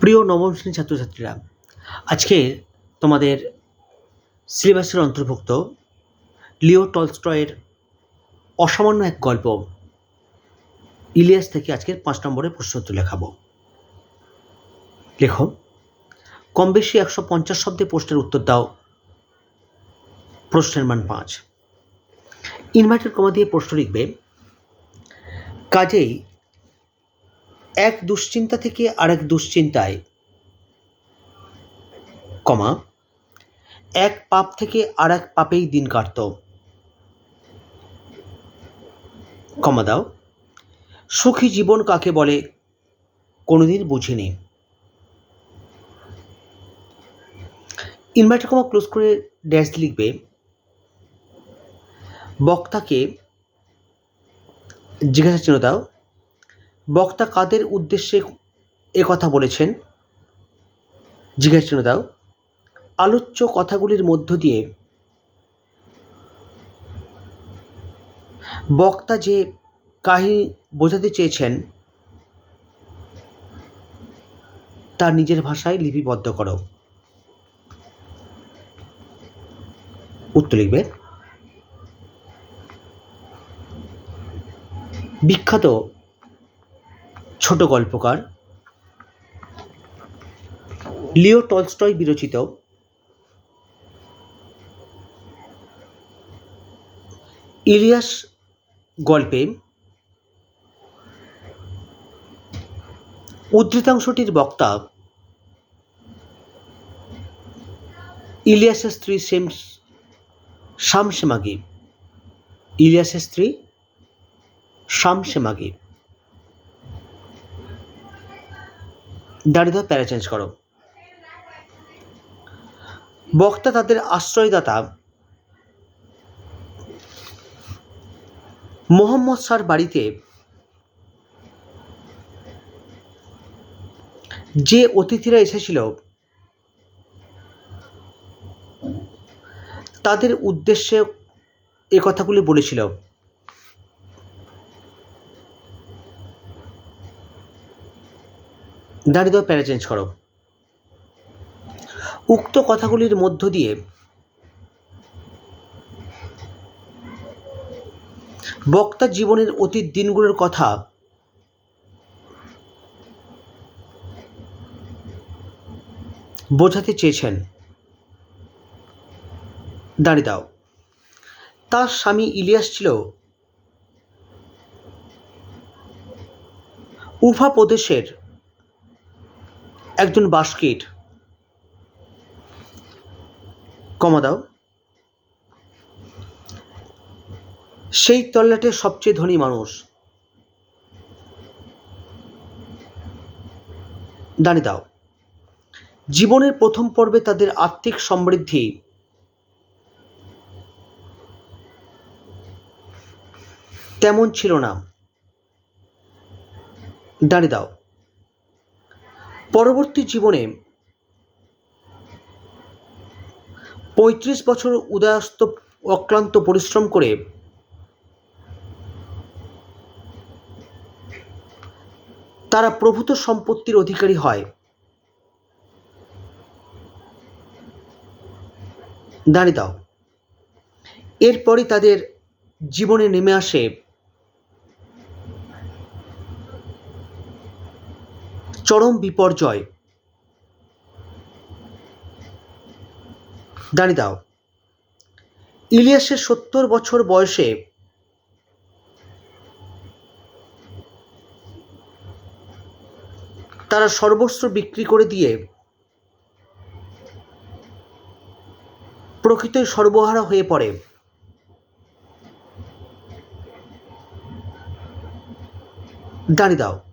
প্রিয় নবম শ্রেণির ছাত্রছাত্রীরা, আজকে তোমাদের সিলেবাসের অন্তর্ভুক্ত লিও টলস্টয়ের অসামান্য এক গল্প ইলিয়াস থেকে আজকের পাঁচ নম্বরের প্রশ্নোত্তর লেখাবো। লেখো, কম বেশি একশো পঞ্চাশ শব্দে প্রশ্নের উত্তর দাও। প্রশ্নের মান পাঁচ। ইনভার্টেড কমা দিয়ে প্রশ্ন লিখবে, কাজেই এক দুশ্চিন্তা থেকে আরেক দুশ্চিন্তায়। কমা, এক পাপ থেকে আর এক পাপেই দিন কাটত। কমা দাও, সুখী জীবন কাকে বলে কোনোদিন বুঝিনি। ইনভার্টার কমা ক্লোজ করে ড্যাশ লিখবে, বক্তাকে জিজ্ঞাসা চিহ্ন দাও বক্তা কাদের উদ্দেশ্যে কথা বলেছেন? জিজ্ঞাসা দাও। আলোচ্য কথাগুলির মধ্য দিয়ে বক্তা যে কাহিনী বোঝাতে চেয়েছেন তার নিজের ভাষায় লিপিবদ্ধ করো। উত্তর লিখবে, বিখ্যাত ছোট গল্পকার। Leo Tolstoy বিরচিত। ইলিয়াস গল্পে উদ্ধৃতাংশটির বক্তা ইলিয়াসের স্ত্রী সেম শামসেমাগি। ইলিয়াসের স্ত্রী শামসেমাগি। দাঁড়িয়ে প্যারা চেঞ্জ করো। বক্তা তাদের আশ্রয়দাতা। মোহাম্মদ শাহর বাড়িতে যে অতিথিরা এসেছিল, তাদের উদ্দেশ্যে এ কথাগুলি বলেছিল। দাঁড়িয়ে দাও, প্যারা চেঞ্জ করো। উক্ত কথাগুলির মধ্য দিয়ে বক্তা জীবনের অতীত দিনগুলোর কথা বোঝাতে চেয়েছেন। দাঁড়িয়ে দাও। তার স্বামী ইলিয়াস ছিল উভা প্রদেশের একজন বাস্কেট। কমা দাও। সেই তল্লাটের সবচেয়ে ধনী মানুষ। দাঁড়িয়ে দাও। জীবনের প্রথম পর্বে তাদের আর্থিক সমৃদ্ধি। তেমন ছিল না। দাঁড়িয়ে দাও। পরবর্তী জীবনে পঁয়ত্রিশ বছর উদয়াস্ত অক্লান্ত পরিশ্রম করে তারা প্রভূত সম্পত্তির অধিকারী হয়। দাঁড়িয়ে দাও। এরপরই তাদের জীবনে নেমে আসে চরম বিপর্যয়। দাও। ইলিয়াসের সত্তর বছর বয়সে তারা সর্বস্ব বিক্রি করে দিয়ে প্রকৃতই সর্বহারা হয়ে পড়ে। দাঁড়িয়ে দাও।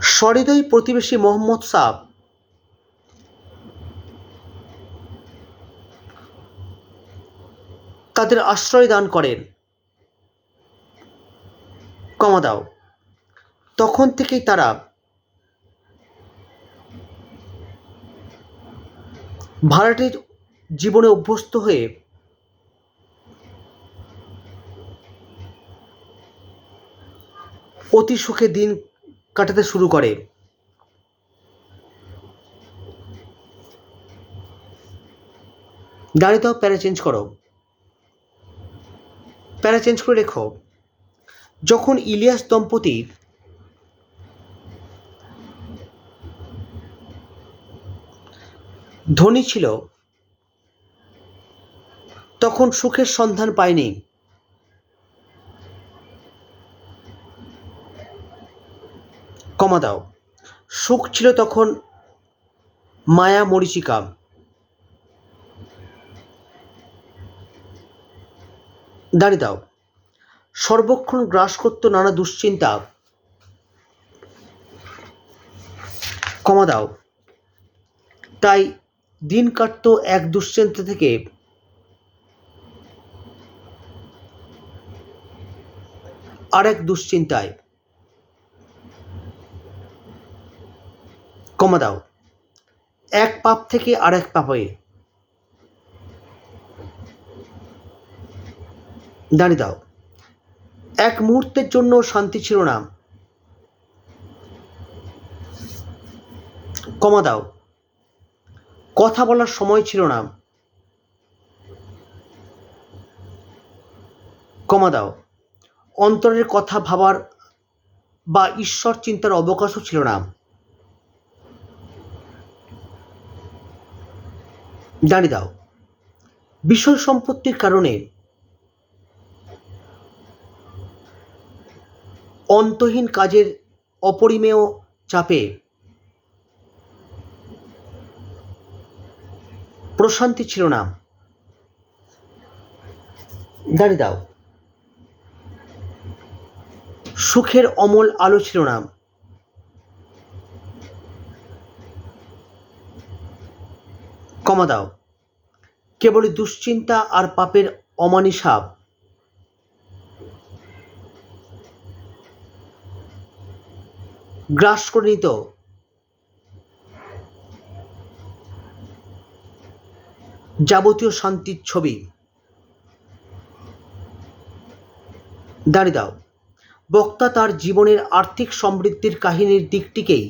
সহৃদয় প্রতিবেশী মোহাম্মদ সাহ। তাদের আশ্রয় দান করেন। কমা দাও। তখন থেকেই তারা ভাড়াটির জীবনে অভ্যস্ত হয়ে অতি সুখে দিন কাটাতে শুরু করে। দাঁড়িয়ে দাও প্যারা চেঞ্জ করো। প্যারা চেঞ্জ করে রেখো। যখন ইলিয়াস দম্পতি ধনী ছিল, তখন সুখের সন্ধান পায়নি। কমা দাও। সুখ ছিল তখন মায়া মরিচিকা। দাঁড়িয়ে দাও। সর্বক্ষণ গ্রাস করত নানা দুশ্চিন্তা। কমা দাও। তাই দিন কাটতো এক দুশ্চিন্তা থেকে। আরেক দুশ্চিন্তায়। কমা দাও। এক পাপ থেকে আর আরেক পাপে। দাঁড়িয়ে দাও। এক মুহূর্তের জন্য শান্তি ছিল না। কমা দাও। কথা বলার সময় ছিল না। কমা দাও। অন্তরের কথা ভাবার বা ঈশ্বর চিন্তার অবকাশও ছিল না। দাঁড়িয়ে দাও। বিষয় সম্পত্তির কারণে অন্তহীন কাজের অপরিমেয় চাপে প্রশান্তি ছিল না। দাঁড়িয়ে দাও। সুখের অমল আলো ছিল না। কমা দাও। কেবলই দুশ্চিন্তা আর পাপের অমানিসা গ্রাস করে নিত। যাবতীয় শান্তির ছবি। দাঁড়িয়ে দাও। বক্তা তার জীবনের আর্থিক সমৃদ্ধির কাহিনীর দিকটিকেই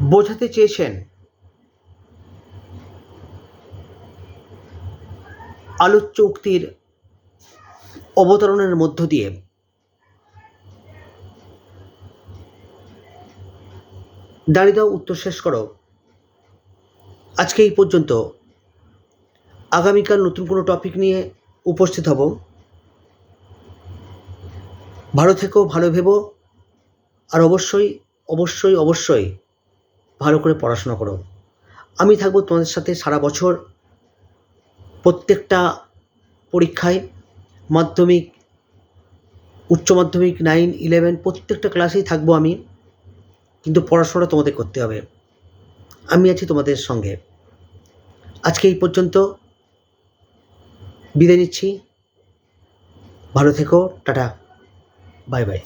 বোঝাতে চেয়েছেন। আলোচ্য উক্তির অবতরণের মধ্য দিয়ে। দাঁড়িয়ে দাও, উত্তর শেষ করো। আজকে এই পর্যন্ত আগামীকাল নতুন কোনো টপিক নিয়ে উপস্থিত হব। ভালো থেকো, ভালো ভেবো। আর অবশ্যই অবশ্যই অবশ্যই ভালো করে পড়াশোনা করো। আমি থাকব তোমাদের সাথে সারা বছর প্রত্যেকটা পরীক্ষায় মাধ্যমিক, উচ্চ মাধ্যমিক নাইন ইলেভেন প্রত্যেকটা ক্লাসেই থাকব আমি, কিন্তু পড়াশোনাটা তোমাদের করতে হবে। আমি আছি তোমাদের সঙ্গে। আজকে এই পর্যন্ত। বিদায় নিচ্ছি। ভালো থেকো। টাটা। Bye bye.